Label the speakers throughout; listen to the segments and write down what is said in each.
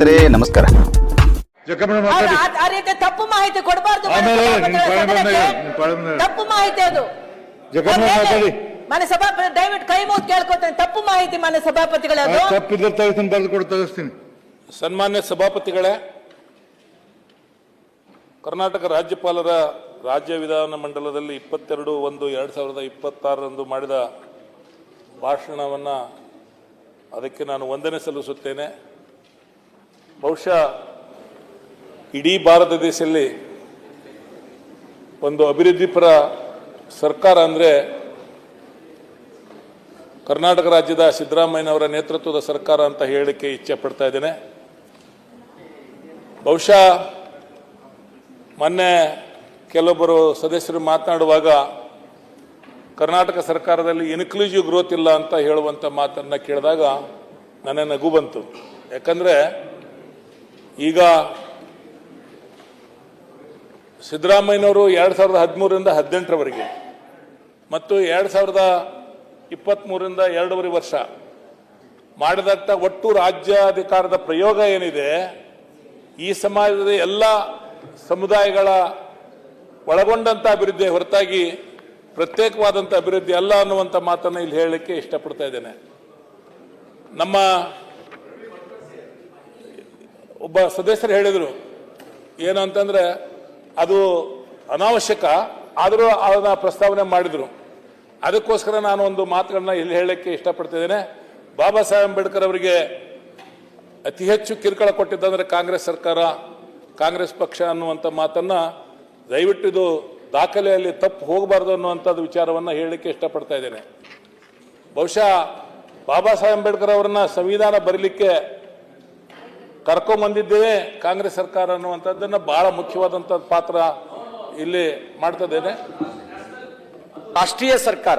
Speaker 1: ಸ್ನೇಹಿತರೆ ನಮಸ್ಕಾರ.
Speaker 2: ಆ- ರೀತಿ ತಪ್ಪು ಮಾಹಿತಿ ಕೊಡಬಾರ್ದು
Speaker 3: ಆಮೇಲೆ ನಿಮ್ಮ ಪಾಳೆ ನಿಮ್ಮ ಪಾಳೆ
Speaker 2: ತಪ್ಪು ಮಾಹಿತಿ ಅದು.
Speaker 3: ಮಾತಾಡಿ.
Speaker 2: ಮನೆ ಸಭಾಪತಿ ದಯವಿಟ್ಟು ಕೈ ಮುಗಿದು ಕೇಳ್ಕೊತೇನೆ. ತಪ್ಪು ಮಾಹಿತಿ ಮನೆ ಸಭಾಪತಿಗಳೇ
Speaker 3: ತಪ್ಪಿದ್ರೆ ತೆಗಿಸ್ತೀನಿ ಬರೆದು ಕೊಟ್ಟು ತೆಗಿಸ್ತೀನಿ.
Speaker 4: ಸನ್ಮಾನ್ಯ ಸಭಾಪತಿಗಳೇ ಕರ್ನಾಟಕ ರಾಜ್ಯಪಾಲರ ರಾಜ್ಯ ವಿಧಾನ ಮಂಡಲದಲ್ಲಿ ಇಪ್ಪತ್ತೆರಡು ಒಂದು ಎರಡು ಸಾವಿರದ ಇಪ್ಪತ್ತಾರರಂದು ಮಾಡಿದ ಭಾಷಣವನ್ನು ಅದಕ್ಕೆ ನಾನು ವಂದನೆ ಸಲ್ಲಿಸುತ್ತೇನೆ. ಬಹುಶಃ ಇಡೀ ಭಾರತ ದೇಶದಲ್ಲಿ ಒಂದು ಅಭಿವೃದ್ಧಿಪರ ಸರ್ಕಾರ ಅಂದರೆ ಕರ್ನಾಟಕ ರಾಜ್ಯದ ಸಿದ್ದರಾಮಯ್ಯನವರ ನೇತೃತ್ವದ ಸರ್ಕಾರ ಅಂತ ಹೇಳಲಿಕ್ಕೆ ಇಚ್ಛೆ ಪಡ್ತಾ ಇದ್ದೇನೆ. ಬಹುಶಃ ಮೊನ್ನೆ ಕೆಲವೊಬ್ಬರು ಸದಸ್ಯರು ಮಾತನಾಡುವಾಗ ಕರ್ನಾಟಕ ಸರ್ಕಾರದಲ್ಲಿ ಇನ್ಕ್ಲೂಸಿವ್ ಗ್ರೋತ್ ಇಲ್ಲ ಅಂತ ಹೇಳುವಂಥ ಮಾತನ್ನು ಕೇಳಿದಾಗ ನನ್ನ ನಗು ಬಂತು. ಯಾಕಂದರೆ ಈಗ ಸಿದ್ದರಾಮಯ್ಯನವರು ಎರಡು ಸಾವಿರದ ಹದಿಮೂರರಿಂದ ಹದಿನೆಂಟರವರೆಗೆ ಮತ್ತು ಎರಡು ಸಾವಿರದ ಇಪ್ಪತ್ತ್ಮೂರರಿಂದ ಎರಡೂವರೆ ವರ್ಷ ಮಾಡಿದಂಥ ಒಟ್ಟು ರಾಜ್ಯಾಧಿಕಾರದ ಪ್ರಯೋಗ ಏನಿದೆ, ಈ ಸಮಾಜದ ಎಲ್ಲ ಸಮುದಾಯಗಳ ಒಳಗೊಂಡಂಥ ಅಭಿವೃದ್ಧಿ ಹೊರತಾಗಿ ಪ್ರತ್ಯೇಕವಾದಂಥ ಅಭಿವೃದ್ಧಿ ಅಲ್ಲ ಅನ್ನುವಂಥ ಮಾತನ್ನು ಇಲ್ಲಿ ಹೇಳಲಿಕ್ಕೆ ಇಷ್ಟಪಡ್ತಾ ಇದ್ದೇನೆ. ನಮ್ಮ ಒಬ್ಬ ಸದಸ್ಯರು ಹೇಳಿದರು ಏನು ಅಂತಂದ್ರೆ ಅದು ಅನಾವಶ್ಯಕ, ಆದರೂ ಅದನ್ನ ಪ್ರಸ್ತಾವನೆ ಮಾಡಿದರು. ಅದಕ್ಕೋಸ್ಕರ ನಾನು ಒಂದು ಮಾತುಗಳನ್ನ ಇಲ್ಲಿ ಹೇಳಲಿಕ್ಕೆ ಇಷ್ಟಪಡ್ತಿದ್ದೇನೆ. ಬಾಬಾ ಸಾಹೇಬ್ ಅಂಬೇಡ್ಕರ್ ಅವರಿಗೆ ಅತಿ ಹೆಚ್ಚು ಕಿರುಕುಳ ಕೊಟ್ಟಿದ್ದಂದರೆ ಕಾಂಗ್ರೆಸ್ ಸರ್ಕಾರ, ಕಾಂಗ್ರೆಸ್ ಪಕ್ಷ ಅನ್ನುವಂಥ ಮಾತನ್ನ ದಯವಿಟ್ಟು ಇದು ದಾಖಲೆಯಲ್ಲಿ ತಪ್ಪು ಹೋಗಬಾರ್ದು ಅನ್ನುವಂಥದ್ದು ವಿಚಾರವನ್ನು ಹೇಳಲಿಕ್ಕೆ ಇಷ್ಟಪಡ್ತಾ ಇದ್ದೇನೆ. ಬಹುಶಃ ಬಾಬಾ ಸಾಹೇಬ್ ಅಂಬೇಡ್ಕರ್ ಅವರನ್ನ ಸಂವಿಧಾನ ಬರೀಲಿಕ್ಕೆ ಕರ್ಕೊಂಬಂದಿದ್ದೇವೆ ಕಾಂಗ್ರೆಸ್ ಸರ್ಕಾರ ಅನ್ನುವಂಥದ್ದನ್ನ ಬಹಳ ಮುಖ್ಯವಾದಂಥ ಪಾತ್ರ ಇಲ್ಲಿ ಮಾಡ್ತದೇನೆ.
Speaker 5: ರಾಷ್ಟ್ರೀಯ ಸರ್ಕಾರ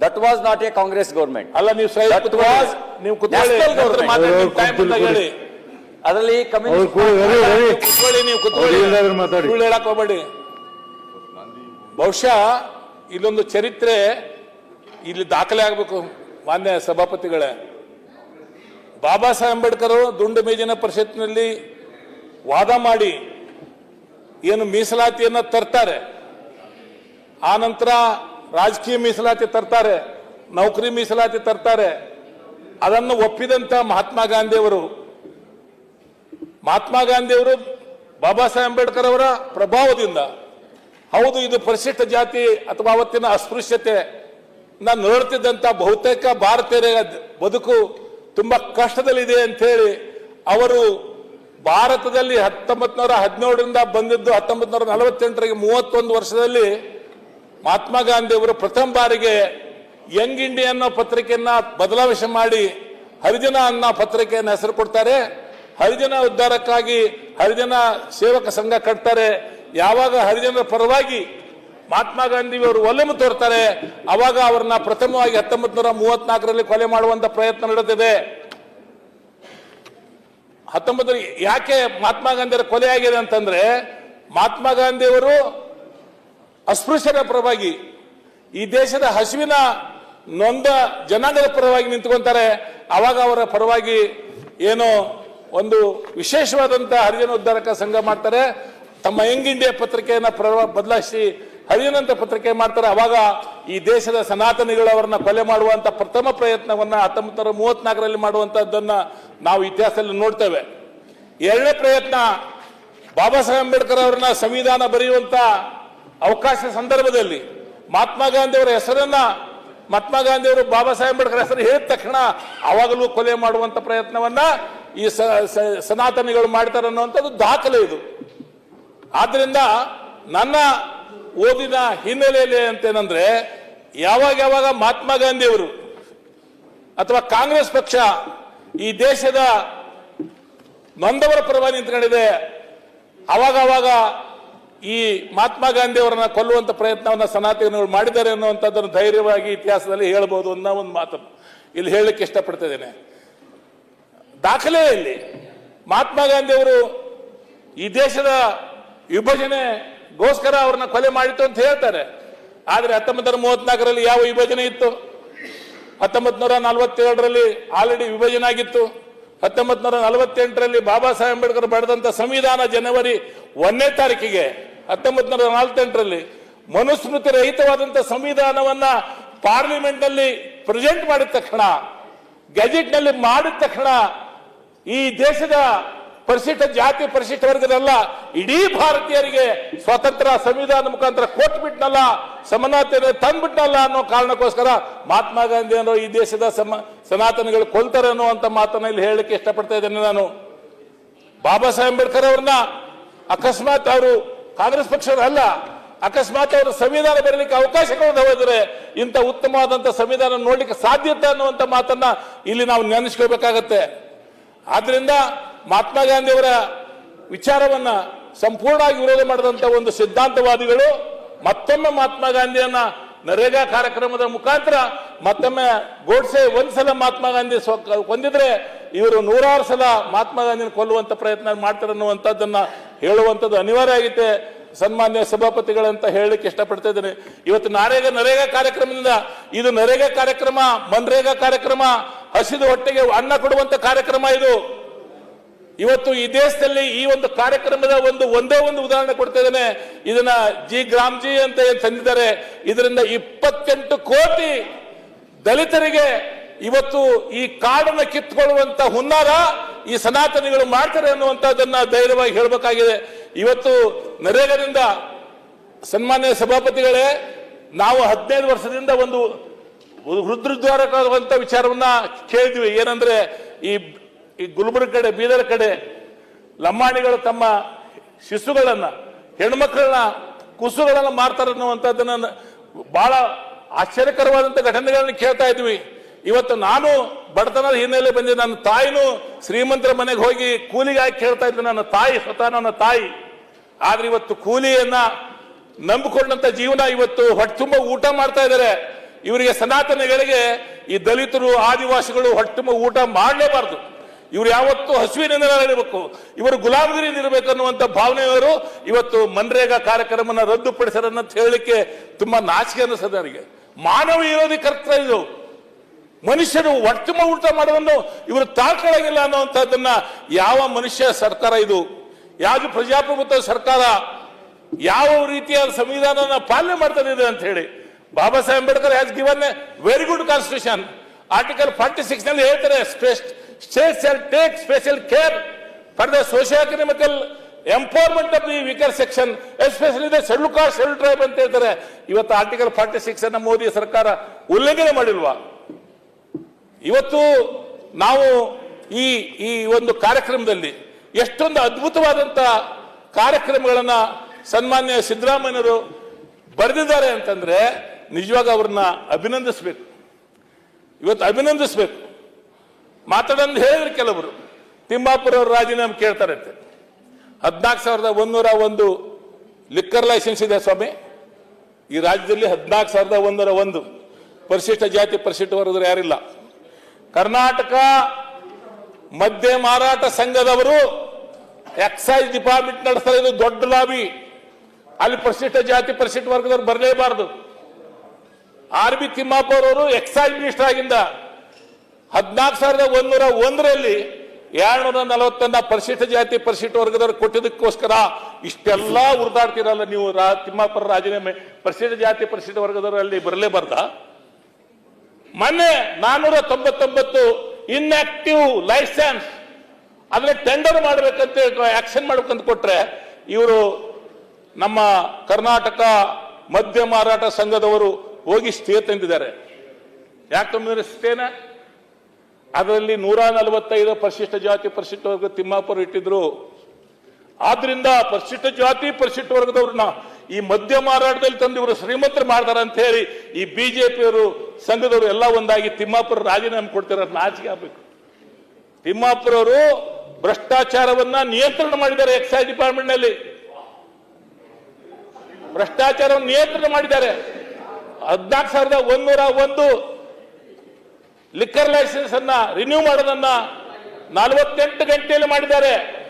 Speaker 5: that was not a Congress government.
Speaker 4: ಅಲ್ಲ ನೀವು. ನೀವು. ಹೇಳಿ.
Speaker 5: ಅದರಲ್ಲಿ
Speaker 4: ನೀವು ಹೇಳಕ್ ಹೋಗ್ಬೇಡಿ. ಬಹುಶಃ ಇಲ್ಲೊಂದು ಚರಿತ್ರೆ ಇಲ್ಲಿ ದಾಖಲೆ ಆಗಬೇಕು ಮಾನ್ಯ ಸಭಾಪತಿಗಳೇ. ಬಾಬಾ ಸಾಹೇಬ್ ಅಂಬೇಡ್ಕರ್ ದುಂಡು ಮೇಜಿನ ಪರಿಷತ್ನಲ್ಲಿ ವಾದ ಮಾಡಿ ಏನು ಮೀಸಲಾತಿಯನ್ನ ತರ್ತಾರೆ. ಆ ನಂತರ ರಾಜಕೀಯ ಮೀಸಲಾತಿ ತರ್ತಾರೆ, ನೌಕರಿ ಮೀಸಲಾತಿ ತರ್ತಾರೆ. ಅದನ್ನು ಒಪ್ಪಿದಂತ ಮಹಾತ್ಮ ಗಾಂಧಿಯವರು. ಮಹಾತ್ಮ ಗಾಂಧಿಯವರು ಬಾಬಾ ಸಾಹೇಬ್ ಅಂಬೇಡ್ಕರ್ ಅವರ ಪ್ರಭಾವದಿಂದ, ಹೌದು ಇದು ಪರಿಶಿಷ್ಟ ಜಾತಿ ಅಥವಾ ಅವತ್ತಿನ ಅಸ್ಪೃಶ್ಯತೆ ನಾನು ನೋಡ್ತಿದ್ದಂಥ ಬಹುತೇಕ ಭಾರತೀಯರ ಬದುಕು ತುಂಬಾ ಕಷ್ಟದಲ್ಲಿದೆ ಹೇಳಿ ಅವರು ಭಾರತದಲ್ಲಿ ಹತ್ತೊಂಬತ್ ನೂರ ಹದಿನೇಳರಿಂದ ಬಂದಿದ್ದು ಹತ್ತೊಂಬತ್ ನೂರ ನಲವತ್ತೆಂಟರಿಗೆ ಮೂವತ್ತೊಂದು ವರ್ಷದಲ್ಲಿ ಮಹಾತ್ಮ ಗಾಂಧಿ ಅವರು ಪ್ರಥಮ ಬಾರಿಗೆ ಯಂಗ್ ಇಂಡಿಯಾ ಅನ್ನೋ ಪತ್ರಿಕೆಯನ್ನ ಬದಲಾವಣೆ ಮಾಡಿ ಹರಿಜನ ಅನ್ನೋ ಪತ್ರಿಕೆಯನ್ನು ಹೆಸರು ಕೊಡ್ತಾರೆ. ಹರಿಜನ ಉದ್ಧಾರಕ್ಕಾಗಿ ಹರಿಜನ ಸೇವಕ ಸಂಘ ಕಟ್ತಾರೆ. ಯಾವಾಗ ಹರಿಜನರ ಪರವಾಗಿ ಮಹಾತ್ಮ ಗಾಂಧಿಯವರು ಒಲವು ತೋರ್ತಾರೆ. ಅವಾಗ ಅವರನ್ನ ಪ್ರಥಮವಾಗಿ ಹತ್ತೊಂಬತ್ ನೂರ ಮೂವತ್ನಾಲ್ಕರಲ್ಲಿ ಕೊಲೆ ಮಾಡುವಂತ ಪ್ರಯತ್ನ ನಡೆದಿದೆ. ಹತ್ತೊಂಬತ್ತು ಯಾಕೆ ಮಹಾತ್ಮ ಗಾಂಧಿಯವರ ಕೊಲೆ ಆಗಿದೆ ಅಂತಂದ್ರೆ, ಮಹಾತ್ಮ ಗಾಂಧಿಯವರು ಅಸ್ಪೃಶ್ಯರ ಪರವಾಗಿ ಈ ದೇಶದ ಹಸಿವಿನ ನೊಂದ ಜನಾಂಗದ ಪರವಾಗಿ ನಿಂತ್ಕೊಂತಾರೆ. ಅವಾಗ ಅವರ ಪರವಾಗಿ ಏನು ಒಂದು ವಿಶೇಷವಾದಂತಹ ಹರಿಜನ ಉದ್ಧಾರಕ ಸಂಘ ಮಾಡ್ತಾರೆ. ತಮ್ಮ ಯಂಗ್ ಇಂಡಿಯಾ ಪತ್ರಿಕೆಯನ್ನು ಬದಲಾಯಿಸಿ ಹರಿಜನಂತ ಪತ್ರಿಕೆ ಮಾಡ್ತಾರೆ, ಅವಾಗ ಈ ದೇಶದ ಸನಾತನಿಗಳವರನ್ನ ಕೊಲೆ ಮಾಡುವಂತ ಪ್ರಥಮ ಪ್ರಯತ್ನವನ್ನ ಹತ್ತೊಂಬತ್ತು ನೂರ ಮೂವತ್ನಾಲ್ಕರಲ್ಲಿ ಮಾಡುವಂತದ್ದನ್ನ ನಾವು ಇತಿಹಾಸದಲ್ಲಿ ನೋಡ್ತೇವೆ. ಎರಡನೇ ಪ್ರಯತ್ನ, ಬಾಬಾ ಸಾಹೇಬ್ ಅಂಬೇಡ್ಕರ್ ಅವರನ್ನ ಸಂವಿಧಾನ ಬರೆಯುವಂತ ಅವಕಾಶ ಸಂದರ್ಭದಲ್ಲಿ ಮಹಾತ್ಮ ಗಾಂಧಿಯವರ ಹೆಸರನ್ನ, ಮಹಾತ್ಮ ಗಾಂಧಿಯವರು ಬಾಬಾ ಸಾಹೇಬ್ ಅಂಬೇಡ್ಕರ್ ಹೆಸರು ಹೇಳಿದ ತಕ್ಷಣ ಅವಾಗಲೂ ಕೊಲೆ ಮಾಡುವಂತ ಪ್ರಯತ್ನವನ್ನ ಈ ಸನಾತನಿಗಳು ಮಾಡ್ತಾರೆ ಅನ್ನುವಂಥದ್ದು ದಾಖಲೆ ಇದು. ಆದ್ರಿಂದ ನನ್ನ ಓದಿನ ಹಿನ್ನೆಲೆಯಲ್ಲಿ ಅಂತೇನಂದ್ರೆ, ಯಾವಾಗ ಯಾವಾಗ ಮಹಾತ್ಮ ಗಾಂಧಿಯವರು ಅಥವಾ ಕಾಂಗ್ರೆಸ್ ಪಕ್ಷ ಈ ದೇಶದ ನೊಂದವರ ಪರವಾಗಿ ನಿಂತ್ಕೊಂಡಿದೆ ಅವಾಗವಾಗ ಅವಾಗ ಈ ಮಹಾತ್ಮ ಗಾಂಧಿ ಅವರನ್ನ ಕೊಲ್ಲುವಂತ ಪ್ರಯತ್ನವನ್ನ ಸನಾತನಗಳು ಮಾಡಿದ್ದಾರೆ ಅನ್ನುವಂಥದ್ದನ್ನು ಧೈರ್ಯವಾಗಿ ಇತಿಹಾಸದಲ್ಲಿ ಹೇಳ್ಬೋದು ಅನ್ನೋ ಒಂದು ಮಾತನ್ನು ಇಲ್ಲಿ ಹೇಳಲಿಕ್ಕೆ ಇಷ್ಟಪಡ್ತಿದ್ದೇನೆ. ದಾಖಲೆಯಲ್ಲಿ ಮಹಾತ್ಮ ಗಾಂಧಿ ಅವರು ಈ ದೇಶದ ವಿಭಜನೆಗೋಸ್ಕರ ಅವ್ರನ್ನ ಕೊಲೆ ಮಾಡಿತ್ತು ಅಂತ ಹೇಳ್ತಾರೆ. ಆದ್ರೆ ಹತ್ತೊಂಬತ್ತು ನೂರ ಮೂವತ್ನಾಲ್ಕರಲ್ಲಿ ಯಾವ ವಿಭಜನೆ ಇತ್ತು? ಹತ್ತೊಂಬತ್ತು ನೂರ ನಲವತ್ತೇಳರಲ್ಲಿ ಆಲ್ರೆಡಿ ವಿಭಜನೆ ಆಗಿತ್ತು. ಹತ್ತೊಂಬತ್ ನೂರ ನಲವತ್ತೆಂಟರಲ್ಲಿ ಬಾಬಾ ಸಾಹೇಬ್ ಅಂಬೇಡ್ಕರ್ ಬರೆದಂತ ಸಂವಿಧಾನ ಜನವರಿ ಒಂದನೇ ತಾರೀಕಿಗೆ ಹತ್ತೊಂಬತ್ ನೂರ ನಲವತ್ತೆಂಟರಲ್ಲಿ ಮನುಸ್ಮೃತಿ ರಹಿತವಾದಂತ ಸಂವಿಧಾನವನ್ನ ಪಾರ್ಲಿಮೆಂಟ್ನಲ್ಲಿ ಪ್ರೆಸೆಂಟ್ ಮಾಡಿದ ತಕ್ಷಣ ಗೆಜೆಟ್ನಲ್ಲಿ ಮಾಡಿದ ತಕ್ಷಣ ಈ ದೇಶದ ಪರಿಶಿಷ್ಟ ಜಾತಿ, ಪರಿಶಿಷ್ಟ ವರ್ಗದಲ್ಲ, ಇಡೀ ಭಾರತೀಯರಿಗೆ ಸ್ವತಂತ್ರ ಸಂವಿಧಾನ ಮುಖಾಂತರ ಕೊಟ್ಬಿಟ್ನಲ್ಲ ಸಮಾನತೆ ತಂದ್ಬಿಟ್ನಲ್ಲ ಅನ್ನೋ ಕಾರಣಕ್ಕೋಸ್ಕರ ಮಹಾತ್ಮ ಗಾಂಧಿ ಅನ್ನೋ ಈ ದೇಶದ ಸಮ, ಸನಾತನಗಳು ಕೊಲ್ತಾರೆ ಅನ್ನುವಂತ ಮಾತನ್ನ ಇಲ್ಲಿ ಹೇಳಲಿಕ್ಕೆ ಇಷ್ಟಪಡ್ತಾ ಇದ್ದೇನೆ ನಾನು. ಬಾಬಾ ಸಾಹೇಬ್ ಅಂಬೇಡ್ಕರ್ ಅವ್ರನ್ನ ಅಕಸ್ಮಾತ್ ಅವರು ಕಾಂಗ್ರೆಸ್ ಪಕ್ಷದಲ್ಲ ಅಕಸ್ಮಾತ್ ಅವರು ಸಂವಿಧಾನ ಬರಲಿಕ್ಕೆ ಅವಕಾಶಗಳನ್ನು ಹೋದರೆ ಇಂಥ ಉತ್ತಮವಾದಂಥ ಸಂವಿಧಾನ ನೋಡ್ಲಿಕ್ಕೆ ಸಾಧ್ಯತೆ ಅನ್ನುವಂಥ ಮಾತನ್ನ ಇಲ್ಲಿ ನಾವು ನೆನೆಸ್ಕೋಬೇಕಾಗತ್ತೆ. ಆದ್ರಿಂದ ಮಹಾತ್ಮ ಗಾಂಧಿಯವರ ವಿಚಾರವನ್ನ ಸಂಪೂರ್ಣವಾಗಿ ವಿರೋಧ ಮಾಡಿದಂತ ಒಂದು ಸಿದ್ಧಾಂತವಾದಿಗಳು, ಮತ್ತೊಮ್ಮೆ ಮಹಾತ್ಮ ಗಾಂಧಿಯನ್ನ ನರೇಗಾ ಕಾರ್ಯಕ್ರಮದ ಮುಖಾಂತರ ಮತ್ತೊಮ್ಮೆ ಗೋಡ್ಸೆ ಒಂದ್ಸಲ ಮಹಾತ್ಮ ಗಾಂಧಿ ಕೊಂದಿದ್ರೆ ಇವರು ನೂರಾರು ಸಲ ಮಹಾತ್ಮ ಗಾಂಧಿನ ಕೊಲ್ಲುವಂತ ಪ್ರಯತ್ನ ಮಾಡ್ತಾರೆ ಅನ್ನುವಂಥದ್ದನ್ನ ಹೇಳುವಂಥದ್ದು ಅನಿವಾರ್ಯ ಆಗಿತ್ತೆ ಸನ್ಮಾನ್ಯ ಸಭಾಪತಿಗಳಂತ ಹೇಳಲಿಕ್ಕೆ ಇಷ್ಟಪಡ್ತಾ ಇದ್ದೇನೆ ಇವತ್ತು ನರೇಗಾ ನರೇಗಾ ಕಾರ್ಯಕ್ರಮದಿಂದ ಇದು ನರೇಗಾ ಕಾರ್ಯಕ್ರಮ, ಮನ್ರೇಗಾ ಕಾರ್ಯಕ್ರಮ, ಹಸಿದು ಹೊಟ್ಟೆಗೆ ಅನ್ನ ಕೊಡುವಂತ ಕಾರ್ಯಕ್ರಮ ಇದು. ಇವತ್ತು ಈ ದೇಶದಲ್ಲಿ ಈ ಒಂದು ಕಾರ್ಯಕ್ರಮದ ಒಂದು ಒಂದೇ ಒಂದು ಉದಾಹರಣೆ ಕೊಡ್ತಾ ಇದ್ದೇನೆ. ಇದನ್ನ ಜಿ ಗ್ರಾಮ್ಜಿ ಅಂತ ತಂದಿದ್ದಾರೆ. ಇದರಿಂದ ಇಪ್ಪತ್ತೆಂಟು ಕೋಟಿ ದಲಿತರಿಗೆ ಇವತ್ತು ಈ ಕಾಡನ್ನ ಕಿತ್ಕೊಳ್ಳುವಂತ ಹುನ್ನಾರ ಈ ಸನಾತನಿಗಳು ಮಾಡ್ತಾರೆ ಅನ್ನುವಂಥದ್ದನ್ನ ಧೈರ್ಯವಾಗಿ ಹೇಳಬೇಕಾಗಿದೆ. ಇವತ್ತು ನರೇಗಾದಿಂದ ಸನ್ಮಾನ್ಯ ಸಭಾಪತಿಗಳೇ, ನಾವು ಹದಿನೈದು ವರ್ಷದಿಂದ ಒಂದು ರುದ್ರದ್ವಾರಕ್ಕಾಗುವಂತ ವಿಚಾರವನ್ನ ಕೇಳಿದ್ವಿ. ಏನಂದ್ರೆ ಈ ಈ ಗುಲ್ಬರ್ಗ ಕಡೆ, ಬೀದರ್ ಕಡೆ ಲಂಬಾಣಿಗಳು ತಮ್ಮ ಶಿಶುಗಳನ್ನ ಹೆಣ್ಮಕ್ಳನ್ನ ಕುಸುಗಳನ್ನ ಮಾರ್ತಾರೆ ಅನ್ನುವಂಥದ್ದನ್ನ ಬಹಳ ಆಶ್ಚರ್ಯಕರವಾದಂತ ಘಟನೆಗಳನ್ನು ಕೇಳ್ತಾ ಇದ್ವಿ. ಇವತ್ತು ನಾನು ಬಡತನದ ಹಿನ್ನೆಲೆ ಬಂದೆ ನನ್ನ ತಾಯಿನೂ ಶ್ರೀಮಂತರ ಮನೆಗೆ ಹೋಗಿ ಕೂಲಿಗಾಗಿ ಕೇಳ್ತಾ ಇದ್ದೆ ನನ್ನ ತಾಯಿ ಸ್ವತಃ ನನ್ನ ತಾಯಿ. ಆದ್ರೆ ಇವತ್ತು ಕೂಲಿಯನ್ನ ನಂಬಿಕೊಂಡಂತ ಜೀವನ ಇವತ್ತು ಹೊಟ್ಟೆ ತುಂಬ ಊಟ ಮಾಡ್ತಾ ಇದ್ದಾರೆ. ಇವರಿಗೆ ಸನಾತನಗಳಿಗೆ ಈ ದಲಿತರು, ಆದಿವಾಸಿಗಳು ಹೊಟ್ಟೆ ತುಂಬ ಊಟ ಮಾಡಲೇಬಾರದು. ಇವರು ಯಾವತ್ತೂ ಹಸುವಿನಿಂದ ಇರಬೇಕು ಇವರು ಗುಲಾಮಗಿರಿಯಿಂದ ಇರಬೇಕು ಅನ್ನುವಂತ ಭಾವನೆಯವರು ಇವತ್ತು ಮನ್ರೇಗಾ ಕಾರ್ಯಕ್ರಮನ ಅಂತ ಹೇಳಲಿಕ್ಕೆ ತುಂಬಾ ನಾಚಿಕೆ ಅನ್ನಿಸ್ತದೆ ಅವರಿಗೆ. ಮಾನವ ವಿರೋಧಿ ಕರ್ತವ್ಯ ಇದು. ಮನುಷ್ಯರು ಒಟ್ಟಮ ಊಟ ಮಾಡುವನ್ನು ಇವರು ತಾಳ್ಕೊಳ್ಳಂಗಿಲ್ಲ ಅನ್ನುವಂಥದ್ದನ್ನ ಯಾವ ಮನುಷ್ಯ ಸರ್ಕಾರ ಇದು. ಯಾವುದು ಪ್ರಜಾಪ್ರಭುತ್ವ ಸರ್ಕಾರ. ಯಾವ ರೀತಿಯ ಸಂವಿಧಾನನ ಪಾಲನೆ ಮಾಡ್ತಾ ಇದೆ ಅಂತ ಹೇಳಿ. Baba Saheb Ambedkar has given a very good constitution article forty ಸಿಕ್ಸ್ನಲ್ಲಿ ಹೇಳ್ತಾರೆ state shall take special care for the socio-economical empowerment of the weaker section especially the scheduled caste scheduled tribe ಅಂತ ಹೇಳ್ತಾರೆ. ಇವತ್ತು ಆರ್ಟಿಕಲ್ ಫಾರ್ಟಿ ಸಿಕ್ಸ್ ಅನ್ನು ಮೋದಿ ಸರ್ಕಾರ ಉಲ್ಲಂಘನೆ ಮಾಡಿಲ್ವಾ? ಇವತ್ತು ನಾವು ಈ ಈ ಒಂದು ಕಾರ್ಯಕ್ರಮದಲ್ಲಿ ಎಷ್ಟೊಂದು ಅದ್ಭುತವಾದಂಥ ಕಾರ್ಯಕ್ರಮಗಳನ್ನು ಸನ್ಮಾನ್ಯ ಸಿದ್ದರಾಮಯ್ಯರು ಬರೆದಿದ್ದಾರೆ ಅಂತಂದ್ರೆ ನಿಜವಾಗ ಅವ್ರನ್ನ ಅಭಿನಂದಿಸಬೇಕು. ಇವತ್ತು ಅಭಿನಂದಿಸಬೇಕು. ಮಾತಾಡೋದು ಹೇಳಿದ್ರು ಕೆಲವರು. ತಿಮ್ಮಾಪುರ ಅವರು ರಾಜೀನಾಮೆ ಕೇಳ್ತಾರಂತೆ. ಹದಿನಾಲ್ಕು ಸಾವಿರದ ಒಂದೂರ ಒಂದು ಲಿಕ್ಕರ್ ಲೈಸೆನ್ಸ್ ಇದೆ ಸ್ವಾಮಿ. ಈ ರಾಜ್ಯದಲ್ಲಿ ಹದಿನಾಲ್ಕು ಸಾವಿರದ ಒಂದೂರ ಒಂದು ಪರಿಶಿಷ್ಟ ಜಾತಿ ಪರಿಶಿಷ್ಟ ವರ್ಗದವರು ಯಾರಿಲ್ಲ. ಕರ್ನಾಟಕ ಮದ್ಯ ಮಾರಾಟ ಸಂಘದವರು ಎಕ್ಸೈಸ್ ಡಿಪಾರ್ಟ್ಮೆಂಟ್ ನಡೆಸ್ತಾರೆ. ಇದು ದೊಡ್ಡ ಲಾಬಿ. ಅಲ್ಲಿ ಪರಿಶಿಷ್ಟ ಜಾತಿ ಪರಿಶಿಷ್ಟ ವರ್ಗದವ್ರು ಬರಲೇಬಾರದು. ಆರ್ ಬಿ ತಿಮ್ಮಾಪುರ ಅವರು ಎಕ್ಸೈಸ್ ಮಿನಿಸ್ಟರ್ ಆಗಿಂದ ಹದಿನಾಲ್ಕು ಸಾವಿರದ ಒಂದೂರ ಒಂದರಲ್ಲಿ ಎರಡ್ನೂರ ನಲವತ್ತನ್ನ ಪರಿಶಿಷ್ಟ ಜಾತಿ ಪರಿಶಿಷ್ಟ ವರ್ಗದವರು ಕೊಟ್ಟಿದ್ದಕ್ಕೋಸ್ಕರ ಇಷ್ಟೆಲ್ಲ ಉರಿದಾಡ್ತಿರಲ್ಲ ನೀವು ರಾ ತಿಮ್ಮಾಪುರ ರಾಜೀನಾಮೆ ಪರಿಶಿಷ್ಟ ಜಾತಿ ಪರಿಶಿಷ್ಟ ವರ್ಗದವರಲ್ಲಿ ಬರಲೇಬಾರ್ದ? ಮೊನ್ನೆ ನಾನ್ನೂರ ತೊಂಬತ್ತೊಂಬತ್ತು ಇನ್ಆಕ್ಟಿವ್ ಲೈಸೆನ್ಸ್ ಅದ್ರ ಟೆಂಡರ್ ಮಾಡಬೇಕಂತ ಆಕ್ಷನ್ ಮಾಡ್ಬೇಕಂತ ಕೊಟ್ರೆ ಇವರು ನಮ್ಮ ಕರ್ನಾಟಕ ಮದ್ಯ ಮಾರಾಟ ಸಂಘದವರು ಹೋಗಿ ಸ್ಟೇ ತಂದಿದ್ದಾರೆ. ಯಾಕೆ ತಂದಿದ್ದಾರೆ ಸ್ಟೇನ? ಅದರಲ್ಲಿ ನೂರ ನಲವತ್ತೈದು ಪರಿಶಿಷ್ಟ ಜಾತಿ ಪರಿಶಿಷ್ಟ ವರ್ಗ ತಿಮ್ಮಾಪುರ ಇಟ್ಟಿದ್ರು. ಆದ್ರಿಂದ ಪರಿಶಿಷ್ಟ ಜಾತಿ ಪರಿಶಿಷ್ಟ ವರ್ಗದವ್ರನ್ನ ಈ ಮದ್ಯ ಮಾರಾಟದಲ್ಲಿ ತಂದು ಇವರು ಶ್ರೀಮಂತರು ಮಾಡ್ತಾರೆ ಅಂತ ಹೇಳಿ ಈ ಬಿಜೆಪಿಯವರು, ಸಂಘದವರು ಎಲ್ಲ ಒಂದಾಗಿ ತಿಮ್ಮಾಪುರ ರಾಜೀನಾಮೆ ಕೊಡ್ತಾರೆ ನಾಚಿಕೆ ಆಗ್ಬೇಕು. ತಿಮ್ಮಾಪುರ ಅವರು ಭ್ರಷ್ಟಾಚಾರವನ್ನ ನಿಯಂತ್ರಣ ಮಾಡಿದ್ದಾರೆ ಎಕ್ಸೈಸ್ ಡಿಪಾರ್ಟ್ಮೆಂಟ್ನಲ್ಲಿ ಭ್ರಷ್ಟಾಚಾರವನ್ನು ನಿಯಂತ್ರಣ ಮಾಡಿದ್ದಾರೆ. ಹದಿನಾಲ್ಕು ಸಾವಿರದ ಒಂದೂರ ಒಂದು ಲಿಕ್ಕರ್ ಲೈಸೆನ್ಸ್ ಅನ್ನ ರಿನ್ಯೂ ಮಾಡೋದನ್ನ ನಲವತ್ತೆಂಟು ಗಂಟೆಯಲ್ಲಿ ಮಾಡಿದ್ದಾರೆ.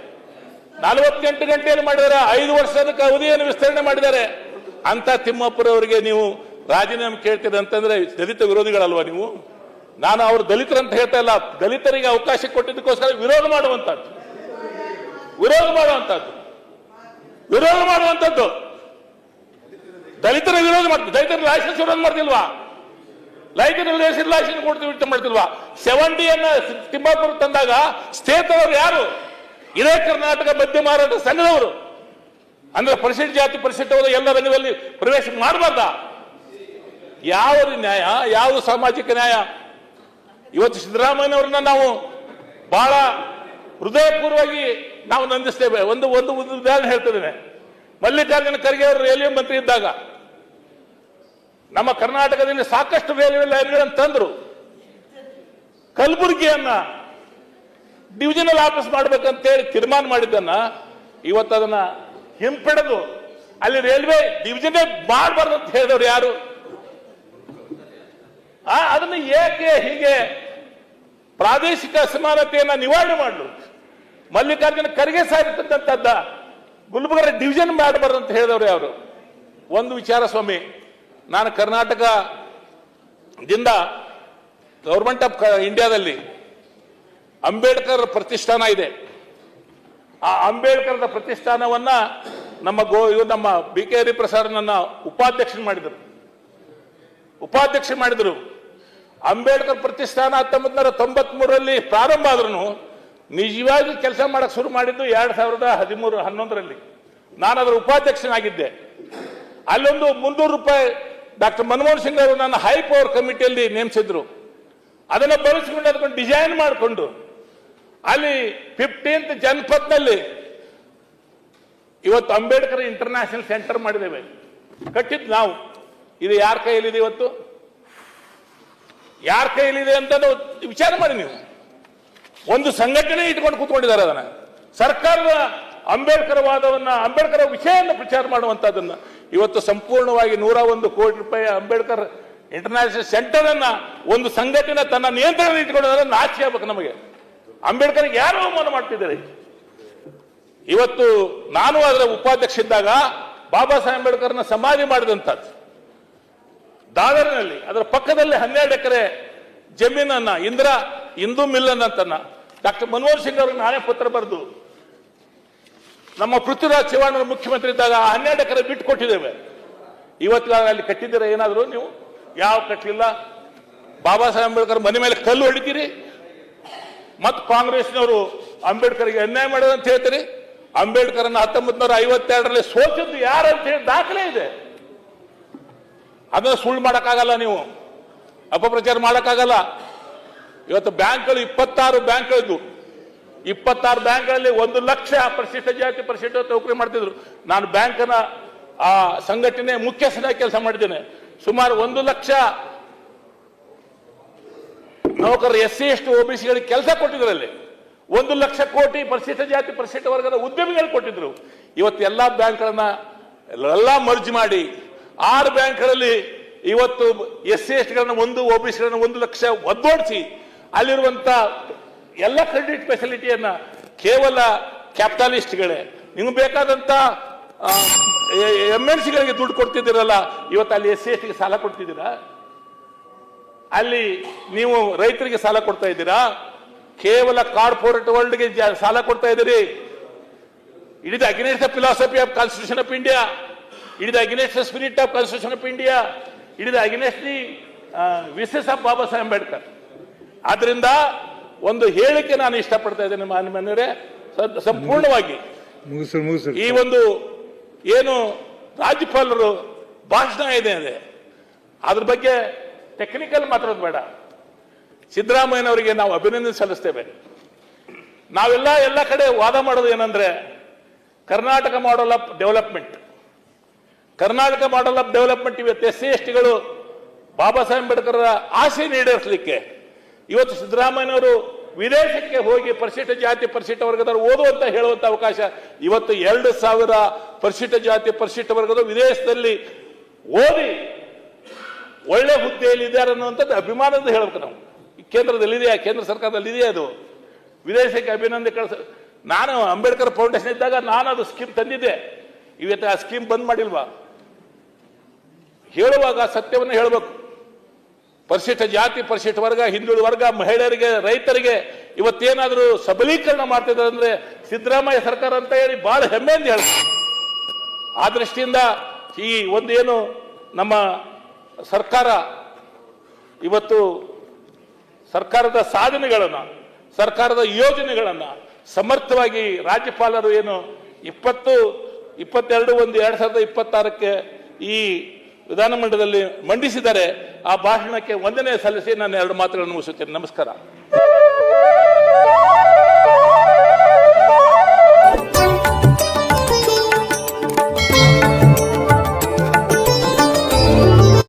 Speaker 4: ನಲವತ್ತೆಂಟು ಗಂಟೆಯಲ್ಲಿ ಮಾಡಿದ್ದಾರೆ. ಐದು ವರ್ಷದ ಅವಧಿಯನ್ನು ವಿಸ್ತರಣೆ ಮಾಡಿದ್ದಾರೆ. ಅಂತ ತಿಮ್ಮಪ್ಪರ ಅವರಿಗೆ ನೀವು ರಾಜೀನಾಮೆ ಕೇಳ್ತೀರ ಅಂತಂದ್ರೆ ದಲಿತ ವಿರೋಧಿಗಳಲ್ವಾ ನೀವು? ನಾನು ಅವರು ದಲಿತರಂತ ಹೇಳ್ತಾ ಇಲ್ಲ. ದಲಿತರಿಗೆ ಅವಕಾಶ ಕೊಟ್ಟಿದ್ದಕ್ಕೋಸ್ಕರ ವಿರೋಧ ಮಾಡುವಂತದ್ದು ವಿರೋಧ ಮಾಡುವಂತದ್ದು ವಿರೋಧ ಮಾಡುವಂತದ್ದು ದಲಿತರ ವಿರೋಧ ಮಾಡ್ತೀವಿ. ದಲಿತರ ಲೈಸೆನ್ಸ್ ವಿರೋಧ ಮಾಡ್ತಿಲ್ವಾ? ರೈತರ ರಿಲೇಷನ್ ಕೊಡ್ತೀವಿ ಇಷ್ಟ ಮಾಡ್ತಿಲ್ವಾ? ಸೆವೆಂಟಿಯನ್ನ ತಿಮ್ಮಾಪುರ ತಂದಾಗ ಸ್ಟೇತದವರು ಯಾರು? ಇದೇ ಕರ್ನಾಟಕ ಮದ್ಯ ಮಾರಾಟ ಸಂಘದವರು. ಅಂದ್ರೆ ಪರಿಶಿಷ್ಟ ಜಾತಿ ಪರಿಶಿಷ್ಟ ಎಲ್ಲ ರಂಗದಲ್ಲಿ ಪ್ರವೇಶ ಮಾಡಬಾರ್ದ? ಯಾವ ನ್ಯಾಯ, ಯಾವ ಸಾಮಾಜಿಕ ನ್ಯಾಯ? ಇವತ್ತು ಸಿದ್ದರಾಮಯ್ಯನವ್ರನ್ನ ನಾವು ಬಹಳ ಹೃದಯಪೂರ್ವವಾಗಿ ನಾವು ನಂದಿಸ್ತೇವೆ. ಒಂದು ಒಂದು ಉದಾಹರಣೆ ಹೇಳ್ತಿದ್ದೇನೆ. ಮಲ್ಲಿಕಾರ್ಜುನ ಖರ್ಗೆ ಅವರು ರೈಲ್ವೆ ಮಂತ್ರಿ ಇದ್ದಾಗ. ನಮ್ಮ ಕರ್ನಾಟಕದಲ್ಲಿ ಸಾಕಷ್ಟು ರೈಲ್ವೆ ಲೈಬ್ರರಿ ತಂದ್ರು. ಕಲಬುರಗಿಯನ್ನ ಡಿವಿಜನಲ್ ಆಫೀಸ್ ಮಾಡ್ಬೇಕಂತೇಳಿ ತೀರ್ಮಾನ ಮಾಡಿದ್ದನ್ನ ಇವತ್ತು ಅದನ್ನ ಹಿಂಪಡೆದು ಅಲ್ಲಿ ರೈಲ್ವೆ ಡಿವಿಷನ್ ಮಾಡಬಾರ್ದು ಅಂತ ಹೇಳಿದವರು ಯಾರು? ಆ, ಅದನ್ನ ಏಕೆ ಹೀಗೆ ಪ್ರಾದೇಶಿಕ ಅಸಮಾನತೆಯನ್ನ ನಿವಾರಣೆ ಮಾಡಲು? ಮಲ್ಲಿಕಾರ್ಜುನ ಖರ್ಗೆ ಸಾರಿರ್ತಕ್ಕಂಥದ್ದ ಗುಲ್ಬರ್ಗ ಡಿವಿಜನ್ ಮಾಡಬಾರ್ದು ಅಂತ ಹೇಳಿದವರು ಯಾರು? ಒಂದು ವಿಚಾರ ಸ್ವಾಮಿ ನಾನು ಕರ್ನಾಟಕದಿಂದ ಗೌರ್ಮೆಂಟ್ ಆಫ್ ಇಂಡಿಯಾದಲ್ಲಿ ಅಂಬೇಡ್ಕರ್ ಪ್ರತಿಷ್ಠಾನ ಇದೆ. ಆ ಅಂಬೇಡ್ಕರ್ ಪ್ರತಿಷ್ಠಾನವನ್ನ ನಮ್ಮ ಗೋ ಇವರು ನಮ್ಮ ಬಿ ಕೆ ಹರಿಪ್ರಸಾದ್ ನನ್ನ ಉಪಾಧ್ಯಕ್ಷ ಮಾಡಿದರು. ಉಪಾಧ್ಯಕ್ಷ ಮಾಡಿದರು. ಅಂಬೇಡ್ಕರ್ ಪ್ರತಿಷ್ಠಾನ ಹತ್ತೊಂಬತ್ತು ನೂರ ಪ್ರಾರಂಭ ಆದ್ರೂ ನಿಜವಾಗಿ ಕೆಲಸ ಮಾಡಕ್ ಶುರು ಮಾಡಿದ್ದು ಎರಡ್ ಸಾವಿರದ ಹದಿಮೂರು ಹನ್ನೊಂದರಲ್ಲಿ. ನಾನು ಅದರ ಉಪಾಧ್ಯಕ್ಷನಾಗಿದ್ದೆ. ಅಲ್ಲೊಂದು ಮುನ್ನೂರು ರೂಪಾಯಿ ಡಾಕ್ಟರ್ ಮನಮೋಹನ್ ಸಿಂಗ್ ಅವರು ನನ್ನ ಹೈ ಪವರ್ ಕಮಿಟಿಯಲ್ಲಿ ನೇಮಿಸಿದ್ರು. ಅದನ್ನು ಬಳಸಿಕೊಂಡು ಅದಕ್ಕೊಂದು ಡಿಸೈನ್ ಮಾಡಿಕೊಂಡು, ಅಲ್ಲಿ ಫಿಫ್ಟೀನ್ತ್ ಜನಪತ್ನಲ್ಲಿ ಇವತ್ತು ಅಂಬೇಡ್ಕರ್ ಇಂಟರ್ನ್ಯಾಷನಲ್ ಸೆಂಟರ್ ಮಾಡಿದ್ದೇವೆ. ಕಟ್ಟಿದ್ದು ನಾವು. ಇದು ಯಾರ ಕೈಯಲ್ಲಿದೆ ಇವತ್ತು? ಯಾರ ಕೈಯಲ್ಲಿದೆ ಅಂತ ವಿಚಾರ ಮಾಡಿ ನೀವು. ಒಂದು ಸಂಘಟನೆ ಇಟ್ಕೊಂಡು ಕೂತ್ಕೊಂಡಿದ್ದಾರೆ ಅದನ್ನ. ಸರ್ಕಾರದ ಅಂಬೇಡ್ಕರ್ ವಾದವನ್ನ, ಅಂಬೇಡ್ಕರ್ ವಿಷಯವನ್ನು ಪ್ರಚಾರ ಮಾಡುವಂತದನ್ನ ಇವತ್ತು ಸಂಪೂರ್ಣವಾಗಿ ನೂರ ಒಂದು ಕೋಟಿ ರೂಪಾಯಿ ಅಂಬೇಡ್ಕರ್ ಇಂಟರ್ನ್ಯಾಷನಲ್ ಸೆಂಟರ್ ಅನ್ನ ಒಂದು ಸಂಘಟನೆ ತನ್ನ ನಿಯಂತ್ರಣ ಇಟ್ಕೊಳ್ಳೋದ್ರೆ ನಾಚಿ ಆಗ್ಬೇಕು ನಮಗೆ. ಅಂಬೇಡ್ಕರ್ ಯಾರು ಅವಮಾನ ಮಾಡ್ತಿದ್ದಾರೆ? ಇವತ್ತು ನಾನು ಅದರ ಉಪಾಧ್ಯಕ್ಷ ಇದ್ದಾಗ ಬಾಬಾ ಸಾಹೇಬ್ ಅಂಬೇಡ್ಕರ್ನ ಸಮಾಧಿ ಮಾಡಿದಂಥದ್ದು ದಾದರಿನಲ್ಲಿ, ಅದರ ಪಕ್ಕದಲ್ಲಿ ಹನ್ನೆರಡು ಎಕರೆ ಜಮೀನನ್ನ, ಇಂದಿರಾ ಹಿಂದೂ ಮಿಲ್ಲನ್ ಅಂತನ್ನ. ಡಾಕ್ಟರ್ ಮನಮೋಹನ್ ಸಿಂಗ್ ಅವ್ರಿಗೆ ನಾನೇ ಪತ್ರ ಬರೆದು ನಮ್ಮ ಪೃಥ್ವಿರಾಜ್ ಚೌಹಾಣ್ ಮುಖ್ಯಮಂತ್ರಿ ಇದ್ದಾಗ ಹನ್ನೆರಡು ಎಕರೆ ಬಿಟ್ಟು ಕೊಟ್ಟಿದ್ದೇವೆ. ಇವತ್ತು ಅಲ್ಲಿ ಕಟ್ಟಿದ್ದೀರಾ ಏನಾದರೂ ನೀವು? ಯಾವ ಕಟ್ಟಲಿಲ್ಲ ಬಾಬಾ ಸಾಹೇಬ್ ಅಂಬೇಡ್ಕರ್ ಮನೆ ಮೇಲೆ ಕಲ್ಲು ಹೊಡಿತೀರಿ? ಮತ್ತು ಕಾಂಗ್ರೆಸ್ನವರು ಅಂಬೇಡ್ಕರ್ಗೆ ಅನ್ಯಾಯ ಮಾಡೋದು ಅಂತ ಹೇಳ್ತೀರಿ? ಅಂಬೇಡ್ಕರ್ನ ಹತ್ತೊಂಬತ್ತು ನೂರ ಐವತ್ತೆರಡರಲ್ಲಿ ಸೋಚಿದ್ದು ಯಾರು ಅಂತ ಹೇಳಿ ದಾಖಲೆ ಇದೆ. ಅದನ್ನ ಸುಳ್ಳು ಮಾಡೋಕ್ಕಾಗಲ್ಲ ನೀವು. ಅಪಪ್ರಚಾರ ಮಾಡೋಕ್ಕಾಗಲ್ಲ. ಇವತ್ತು ಬ್ಯಾಂಕ್ಗಳು ಇಪ್ಪತ್ತಾರು ಬ್ಯಾಂಕ್ಗಳಿದ್ವು. ಇಪ್ಪತ್ತಾರು ಬ್ಯಾಂಕ್ಗಳಲ್ಲಿ ಒಂದು ಲಕ್ಷ ಪರಿಶಿಷ್ಟ ಜಾತಿ ಪರಿಶಿಷ್ಟ ನೌಕರಿ ಮಾಡ್ತಿದ್ರು. ನಾನು ಬ್ಯಾಂಕ್ನ ಆ ಸಂಘಟನೆ ಮುಖ್ಯಸ್ಥನಾಗಿ ಕೆಲಸ ಮಾಡಿದ್ದೇನೆ. ಸುಮಾರು ಒಂದು ಲಕ್ಷ ನೌಕರರು ಎಸ್ ಸಿ ಎಷ್ಟು ಗಳಿಗೆ ಕೆಲಸ ಕೊಟ್ಟಿದ್ರು ಅಲ್ಲಿ ಒಂದು ಲಕ್ಷ ಕೋಟಿ ಪರಿಶಿಷ್ಟ ಜಾತಿ ಪರಿಶಿಷ್ಟ ವರ್ಗದ ಉದ್ಯಮಿಗಳು ಕೊಟ್ಟಿದ್ರು. ಇವತ್ತು ಎಲ್ಲ ಬ್ಯಾಂಕ್ಗಳನ್ನ ಎಲ್ಲ ಮರ್ಜ್ ಮಾಡಿ ಆರು ಬ್ಯಾಂಕ್ಗಳಲ್ಲಿ ಇವತ್ತು ಎಸ್ ಸಿ ಎಸ್ಟಿಗಳನ್ನ ಒಂದು ಗಳನ್ನ ಒಂದು ಲಕ್ಷ ಒದ್ದೋಡಿಸಿ, ಅಲ್ಲಿರುವಂತ ಎಲ್ಲ ಕ್ರೆಡಿಟ್ ಫೆಸಿಲಿಟಿಯನ್ನು ಕೇವಲ ಕ್ಯಾಪಿಟಲಿಸ್ಟ್ಗಳೇ ನಿಮ್ಗೆ ಬೇಕಾದಂಥ ಎಂ ಎನ್ ಸಿಗಳಿಗೆ ದುಡ್ಡು ಕೊಡ್ತಿದ್ದೀರಲ್ಲ, ಇವತ್ತು ಅಲ್ಲಿ ಎಸ್ ಸಿ ಎಸ್ ಟಿಗೆ ಸಾಲ ಕೊಡ್ತಿದ್ದೀರಾ? ಅಲ್ಲಿ ನೀವು ರೈತರಿಗೆ ಸಾಲ ಕೊಡ್ತಾ ಇದ್ದೀರಾ? ಕೇವಲ ಕಾರ್ಪೊರೇಟ್ ವರ್ಲ್ಡ್ಗೆ ಸಾಲ ಕೊಡ್ತಾ ಇದ್ದೀರಿ? It is against the philosophy of constitution of India it is against the spirit of constitution of India it is against the wishes of Baba Saheb Ambedkar ಆದ್ರಿಂದ ಒಂದು ಹೇಳಿಕೆ ನಾನು ಇಷ್ಟಪಡ್ತಾ ಇದ್ದೇನೆ ಮಾನ್ಯರೇ ಸಂಪೂರ್ಣವಾಗಿ. ಈ ಒಂದು ಏನು ರಾಜ್ಯಪಾಲರು ಭಾಷಣ ಇದೆ ಅದೇ. ಅದ್ರ ಬಗ್ಗೆ ಟೆಕ್ನಿಕಲ್ ಮಾತಾಡೋದು ಬೇಡ. ಸಿದ್ದರಾಮಯ್ಯನವರಿಗೆ ನಾವು ಅಭಿನಂದನೆ ಸಲ್ಲಿಸ್ತೇವೆ. ನಾವೆಲ್ಲ ಎಲ್ಲ ಕಡೆ ವಾದ ಮಾಡೋದು ಏನಂದ್ರೆ Karnataka model of development Karnataka model of development ಇವತ್ತು ಎಸ್ ಸಿ ಎಸ್ ಟಿಗಳು ಬಾಬಾ ಸಾಹೇಬ್ ಅಂಬೇಡ್ಕರ್ ಆಸೆ ಈಡೇರಿಸಲಿಕ್ಕೆ ಇವತ್ತು ಸಿದ್ದರಾಮಯ್ಯನವರು ವಿದೇಶಕ್ಕೆ ಹೋಗಿ ಪರಿಶಿಷ್ಟ ಜಾತಿ ಪರಿಶಿಷ್ಟ ವರ್ಗದವರು ಓದುವಂತ ಹೇಳುವಂತ ಅವಕಾಶ ಇವತ್ತು ಎರಡು ಸಾವಿರ ಪರಿಶಿಷ್ಟ ಜಾತಿ ಪರಿಶಿಷ್ಟ ವರ್ಗದವರು ವಿದೇಶದಲ್ಲಿ ಓದಿ ಒಳ್ಳೆ ಹುದ್ದೆಯಲ್ಲಿ ಇದ್ದಾರೆ ಅನ್ನುವಂಥದ್ದು ಅಭಿಮಾನದಿಂದ ಹೇಳ್ಬೇಕು ನಾವು. ಕೇಂದ್ರದಲ್ಲಿ ಇದೆಯಾ ಕೇಂದ್ರ ಸರ್ಕಾರದಲ್ಲಿ ಇದೆಯಾ ಅದು? ವಿದೇಶಕ್ಕೆ ಅಭಿನಂದನೆ ಕಳಿಸ ನಾನು ಅಂಬೇಡ್ಕರ್ ಫೌಂಡೇಶನ್ ಇದ್ದಾಗ ನಾನು ಅದು ಸ್ಕೀಮ್ ತಂದಿದ್ದೆ. ಇವತ್ತು ಆ ಸ್ಕೀಮ್ ಬಂದ್ ಮಾಡಿಲ್ವಾ? ಹೇಳುವಾಗ ಸತ್ಯವನ್ನು ಹೇಳಬೇಕು. ಪರಿಶಿಷ್ಟ ಜಾತಿ, ಪರಿಶಿಷ್ಟ ವರ್ಗ, ಹಿಂದುಳಿದ ವರ್ಗ, ಮಹಿಳೆಯರಿಗೆ, ರೈತರಿಗೆ ಇವತ್ತೇನಾದರೂ ಸಬಲೀಕರಣ ಮಾಡ್ತಿದ್ದಾರೆ ಅಂದರೆ ಸಿದ್ದರಾಮಯ್ಯ ಸರ್ಕಾರ ಅಂತ ಹೇಳಿ ಬಹಳ ಹೆಮ್ಮೆಯಿಂದ ಹೇಳ್ತಾರೆ. ಆ ದೃಷ್ಟಿಯಿಂದ ಈ ಒಂದೇನು ನಮ್ಮ ಸರ್ಕಾರ ಇವತ್ತು ಸರ್ಕಾರದ ಸಾಧನೆಗಳನ್ನು, ಸರ್ಕಾರದ ಯೋಜನೆಗಳನ್ನು ಸಮರ್ಥವಾಗಿ ರಾಜ್ಯಪಾಲರು ಏನು ಇಪ್ಪತ್ತು, ಇಪ್ಪತ್ತೆರಡು ಒಂದು ಎರಡು ಸಾವಿರದ ಇಪ್ಪತ್ತಾರಕ್ಕೆ ಈ ವಿಧಾನಮಂಡಲದಲ್ಲಿ ಮಂಡಿಸಿದರೆ ಆ ಭಾಷಣಕ್ಕೆ ವಂದನೆ ಸಲ್ಲಿಸಿ ನಾನು ಎರಡು ಮಾತುಗಳನ್ನು ಮುಗಿಸುತ್ತೇನೆ. ನಮಸ್ಕಾರ.